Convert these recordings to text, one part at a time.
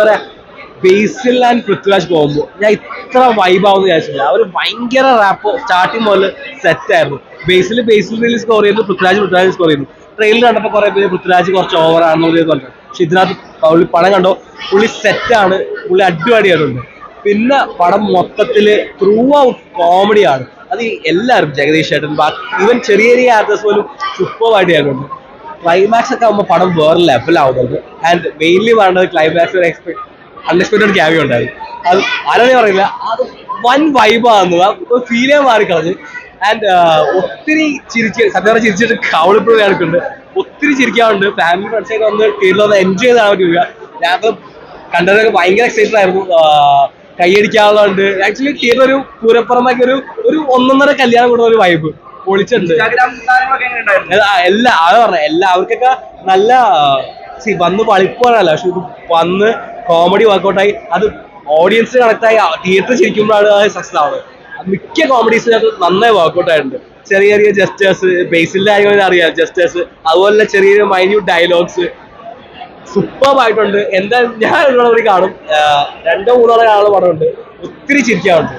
എന്താ പറയാ ബേസിൽ ആൻഡ് പൃഥ്വിരാജ് പോകുമ്പോൾ ഞാൻ ഇത്ര വൈബാവുന്ന വിചാരിച്ചില്ല അവർ ഭയങ്കര റാപ്പ് സ്റ്റാർട്ടിങ് മുതൽ സെറ്റ് ആയിരുന്നു. ബേസിൽ ബേസിൽ റിലീസ് സ്കോർ ചെയ്യുന്നു പൃഥ്വിരാജ് പൃഥ്വിരാജ് സ്കോർ ചെയ്യുന്നു. ട്രെയിലർ കണ്ടപ്പോൾ കുറെ പേര് പൃഥ്വിരാജ് കുറച്ച് ഓവർ ആണെന്ന് പറഞ്ഞു പക്ഷെ ഇതിനകത്ത് പുള്ളി പണം കണ്ടോ. പുള്ളി സെറ്റാണ് പുള്ളി അടിപൊളിയായിട്ടുണ്ട്. പിന്നെ പടം മൊത്തത്തിൽ ത്രൂ ഔട്ട് കോമഡിയാണ് അത് എല്ലാവരും ജഗദീഷ് ഏട്ടൻ ഈവൻ ചെറിയ ചെറിയ ആക്ടേഴ്സ് പോലും സൂപ്പർ ആയിട്ട് ചെയ്യുന്നുണ്ട് ക്ലൈമാക്സ് ഒക്കെ ആകുമ്പോൾ പടം വേറെ ലെവലാവുന്നുണ്ട് ആൻഡ് മെയിൻലി വേണ്ടത് ക്ലൈമാക്സ് ഒരു എക്സ്പെക്ട് അൺഎക്സ്പെക്ടഡ് ക്യാമിയോ ഉണ്ടായിരുന്നു അത് ആരോടെ പറയില്ല അത് വൻ ഫീൽ ഫീലേ മാറിക്കളഞ്ഞ്. ആൻഡ് ഒത്തിരി ചിരിച്ച് സത്യം ചിരിച്ചിട്ട് കവളിപ്പോഴും കിടക്കുന്നുണ്ട് ഒത്തിരി ചിരിക്കാറുണ്ട്. ഫാമിലി ഫ്രണ്ട്സൊക്കെ വന്ന് തിയേറ്ററിൽ വന്ന് എൻജോയ് ചെയ്താണ് വരിക ഞങ്ങൾക്ക് കണ്ടതൊക്കെ ഭയങ്കര എക്സൈറ്റഡ് ആയിരുന്നു. കൈയടിക്കാവുന്നുണ്ട് ആക്ച്വലി തിയേറ്റർ ഒരു പൂരപ്പുറമൊക്കെ ഒരു ഒരു ഒന്നൊന്നര കല്യാണം കൂടുന്ന ഒരു വൈബ് പൊളിച്ചിട്ടുണ്ട്. എല്ലാ എല്ലാ അത് പറഞ്ഞ എല്ലാവർക്കൊക്കെ നല്ല സി വന്ന് പളിപ്പോഴല്ല പക്ഷെ ഇത് വന്ന് കോമഡി വർക്കൗട്ടായി അത് ഓഡിയൻസ് കണക്ട് ആയി തിയേറ്റർ ചിരിക്കുമ്പോഴാണ് അത് സക്സസ് ആവുന്നത്. മിക്ക കോമഡീസിനകത്ത് നന്നായി വർക്കൗട്ട് ആയിട്ടുണ്ട്. ചെറിയ ചെറിയ ജസ്റ്റേഴ്സ് ബേസിലെ കാര്യങ്ങൾ അറിയാം ജസ്റ്റേഴ്സ് അതുപോലെ ചെറിയ ചെറിയ മൈന്യൂട്ട് ഡയലോഗ്സ് സൂപ്പർ ആയിട്ടുണ്ട്. എന്താ ഞാൻ ഇവിടെ കാണും. രണ്ടോ മൂന്നോ കാണുന്ന പടമുണ്ട്. ഒത്തിരി ചിരിക്കാറുണ്ട്.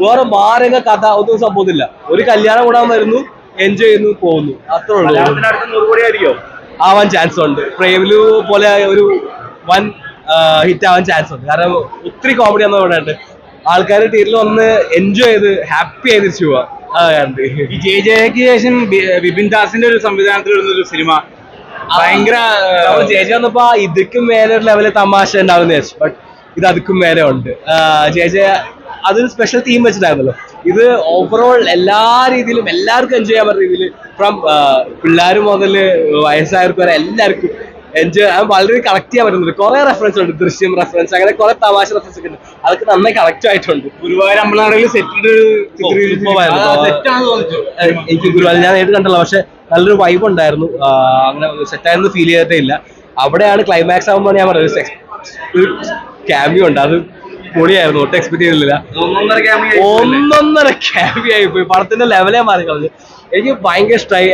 വേറെ മാരക കഥ ഒന്നും സംഭവത്തില്ല. ഒരു കല്യാണം കൂടാൻ വരുന്നു എൻജോയ് ചെയ്യുന്നു പോകുന്നു. അത്രേ ഉള്ളൂ. ആവാൻ ചാൻസ് ഉണ്ട്. പ്രേമിലു പോലെ ഒരു വൻ ഹിറ്റ് ആവാൻ ചാൻസ് ഉണ്ട്. കാരണം ഒത്തിരി കോമഡി ആണ് ഇവിടെ ഉണ്ട്. ആൾക്കാർ തീരിൽ വന്ന് എൻജോയ് ചെയ്ത് ഹാപ്പി ആയി തിരിച്ചു പോവാ. ഈ ജെ ജെക്ക് ശേഷം ബിപിൻ ദാസിന്റെ ഒരു സംവിധാനത്തിൽ വരുന്ന ഒരു സിനിമ. ഭയങ്കര ജയജ വന്നപ്പോ ഇതിക്കും മേലെ ഒരു ലെവലിൽ തമാശ ഉണ്ടാവുന്ന ബട്ട് ഇത് അതിക്കും മേലെ ഉണ്ട്. ചേച്ചി അതൊരു സ്പെഷ്യൽ തീം വെച്ചിട്ടായിരുന്നല്ലോ. ഇത് ഓവറോൾ എല്ലാ രീതിയിലും എല്ലാവർക്കും എൻജോയ് ചെയ്യാൻ പറ്റുന്ന രീതിയിൽ ഫ്രം പിള്ളേർ മുതൽ വയസ്സായവർക്ക് വരെ എല്ലാവർക്കും എൻജോയ് അത് വളരെ കളക്ട് ചെയ്യാൻ പറ്റുന്നുണ്ട്. കുറെ റെഫറൻസ് ഉണ്ട്. ദൃശ്യം റെഫറൻസ് അങ്ങനെ കുറെ തമാശ റെഫറൻസ് ഒക്കെ ഉണ്ട്. അതൊക്കെ നന്നായി കളക്ട് ആയിട്ടുണ്ട്. ഗുരുവായൂർ സെറ്റ് എനിക്ക് ഗുരുവായൂർ ഞാൻ നേരിട്ട് കണ്ടല്ലോ. പക്ഷെ നല്ലൊരു വൈബ് ഉണ്ടായിരുന്നു. അങ്ങനെ സെറ്റായിരുന്നു ഫീൽ ചെയ്തിട്ടേ ഇല്ല. അവിടെയാണ് ക്ലൈമാക്സ് ആകുമ്പോൾ ഞാൻ പറഞ്ഞത്. ഒരു ക്യാമിയോ ഉണ്ട്. അത് പൊളിയായിരുന്നു ഒട്ടും എക്സ്പെക്ട് ചെയ്തില്ല. ഒന്നൊന്നര ക്യാമ്പി ആയി പോയി പടത്തിന്റെ ലെവലേ മാറി കളഞ്ഞു. എനിക്ക് ഭയങ്കര ഇഷ്ടമായി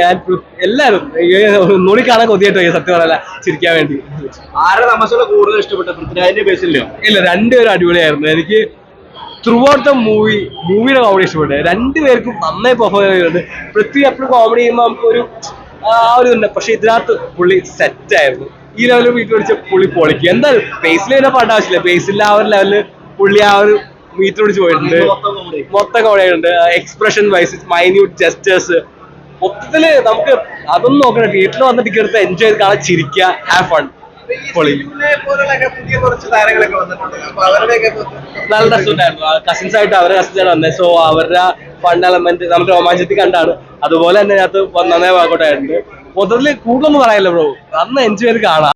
എല്ലാരും ഒന്നുകൂടി കാണാൻ കൊതിയായിട്ട് സത്യം പറയല ചിരിക്കാൻ വേണ്ടി. ആരുടെ തമാശകളെ കൂടുതൽ ഇഷ്ടപ്പെട്ട പൃഥ്വിരാജിന്റെ ബേസിലോ ഇല്ല രണ്ടുപേരും അടിപൊളിയായിരുന്നു. എനിക്ക് ത്രൂ ഔട്ട് ദ മൂവി മൂവിയുടെ കോമഡി ഇഷ്ടപ്പെട്ടു. രണ്ടുപേർക്കും നന്നായി പെർഫോം ചെയ്തിട്ടുണ്ട്. പൃഥ്വി എപ്പോഴും കോമഡി ചെയ്യുമ്പോൾ നമുക്ക് ഒരു ആ ഒരു ഇതുണ്ട്. പക്ഷെ ഇതിനകത്ത് പുള്ളി സെറ്റ് ആയിരുന്നു. ഈ ലെവലിൽ വീട്ടിൽ പിടിച്ച പുള്ളി പൊളിക്കും. എന്തായാലും ബേസിൽ തന്നെ പാട്ട് ആവശ്യമില്ല. ബേസിൽ ആ ഒരു ലെവലിൽ പുള്ളി ആ ഒരു മീറ്റർ പിടിച്ച് പോയിട്ടുണ്ട്. മൊത്തം കോമഡി ആയിട്ടുണ്ട്. എക്സ്പ്രഷൻ വൈസ് മൈന്യൂട്ട് ജസ്റ്റേഴ്സ് മൊത്തത്തിൽ നമുക്ക് അതൊന്നും നോക്കണം വീട്ടിൽ വന്ന് ടിക്കറ്റ് എൻജോയ് ചെയ്ത് കാണാൻ ചിരിക്കുക ഹാവ് ഫൺ നല്ല രസമുണ്ടായിരുന്നു. കസിൻസ് ആയിട്ട് അവരെ കസിൻസ് ആണ് വന്നത് സോ അവരുടെ ഫണ്ട് എലമെന്റ് നമ്മുടെ രോമാഞ്ചത്തിൽ കണ്ടാണ്. അതുപോലെ തന്നെ അതിനകത്ത് നന്നായി വർക്കൗട്ട് മൊത്തത്തിൽ മൊത്തത്തിൽ കൂടുതലൊന്നും പറയാനില്ല ബ്രോ അന്ന് എൻജോയ് ചെയ്ത് കാണാം.